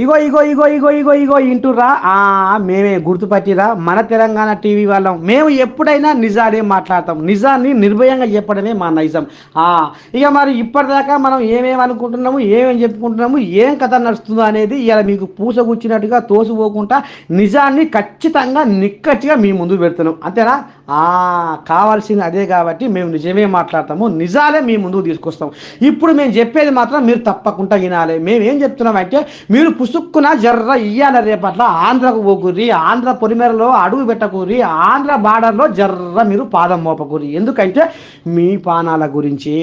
ఇగో ఇగో ఇగో ఇగో ఇగో ఇగో ఇంటురా మేమే గుర్తుపట్టిరా మన తెలంగాణ టీవీ వాళ్ళం. మేము ఎప్పుడైనా నిజానే మాట్లాడతాం. నిజాన్ని నిర్భయంగా చెప్పడమే మా నైజం. ఇక మరి ఇప్పటిదాకా మనం ఏమేమి అనుకుంటున్నాము ఏమేమి చెప్పుకుంటున్నాము ఏం కథ నడుస్తుందో అనేది ఇలా మీకు పూసగుచ్చినట్టుగా తోసిపోకుండా నిజాన్ని ఖచ్చితంగా నిక్కచ్చిగా మీ ముందు పెడుతున్నాం. అంతేనా? కావాల్సింది అదే కాబట్టి మేము నిజమే మాట్లాడతాము. నిజాలే మీ ముందుకు తీసుకొస్తాం. ఇప్పుడు మేము చెప్పేది మాత్రం మీరు తప్పకుండా వినాలి. మేము ఏం చెప్తున్నామంటే మీరు పుసుక్కున జర్ర ఇయ్యాల రేపట్ల. ఆంధ్రకు పోకూరి ఆంధ్ర పొలిమేరలో అడుగు పెట్టకూరి ఆంధ్ర బార్డర్లో జర్ర మీరు పాదం మోపకూరి ఎందుకంటే మీ పానాల గురించి.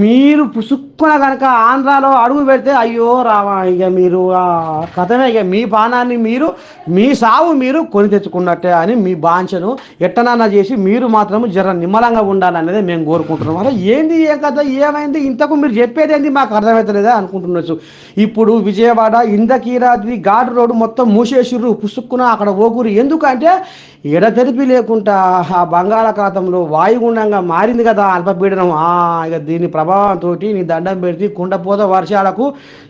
మీరు పుసుక్కున కనుక ఆంధ్రాలో అడుగు పెడితే అయ్యో రావా ఇక మీరు కథమే ఇక మీ పానాన్ని మీరు మీ సావు మీరు కొని తెచ్చుకున్నట్టే అని మీ బాంఛను ఎట్టనన్నా చేసి మీరు మాత్రము జర నిమ్మలంగా ఉండాలనేది మేము కోరుకుంటున్నాం. అలా ఏంది ఏ కథ? ఏమైంది? ఇంతకు మీరు చెప్పేది ఏంది మాకు అర్థమవుతలేదా అనుకుంటుండొచ్చు ఇప్పుడు విజయవాడ ఇందకీరాద్రి ఘాట్ రోడ్డు మొత్తం మూసేసిర్రు పుసుక్కున అక్కడ ఓగురు ఎందుకంటే ఎడతెరిపి లేకుండా ఆ బంగాళాఖాతంలో వాయుగుండంగా మారింది కదా అల్పపీడనం. ఆ ఇక దీని ప్రభావంతో నీ దండం పెడితే కుండపోత వర్షాలకు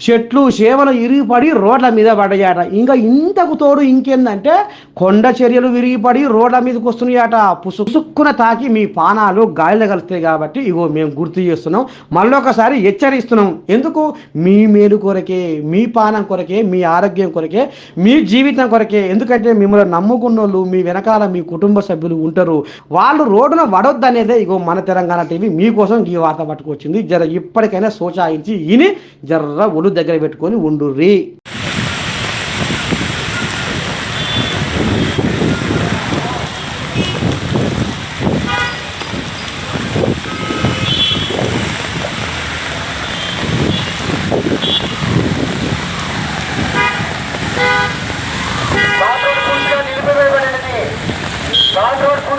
చెట్లు సేవలు ఇరిగిపడి రోడ్ల మీద పడ్డాయట. ఇంకా ఇంతకు తోడు ఇంకేందంటే కొండ చర్యలు విరిగిపడి రోడ్ల మీదకి వస్తున్నాయట. పుసుక్కున తాకి మీ పానాలు గాలిలో కలుస్తాయి కాబట్టి ఇగో మేము గుర్తు చేస్తున్నాం. మళ్ళొకసారి హెచ్చరిస్తున్నాం. ఎందుకు? మీ మేలు కొరకే మీ పానం కొరకే మీ ఆరోగ్యం కొరకే మీ జీవితం కొరకే. ఎందుకంటే మిమ్మల్ని నమ్ముకున్న వాళ్ళు మీ వెనకాల మీ కుటుంబ సభ్యులు ఉంటారు. వాళ్ళు రోడ్డున వడొద్దనేదే ఇగో మన తెలంగాణ టీవీ. మీకోసం ఈ వార్త పట్టుకొచ్చింది. జర ఇప్పటికైనా సోచాయించి ఇని జర్ర ఒళ్ళు దగ్గర పెట్టుకొని ఉండుర్రి. Aldo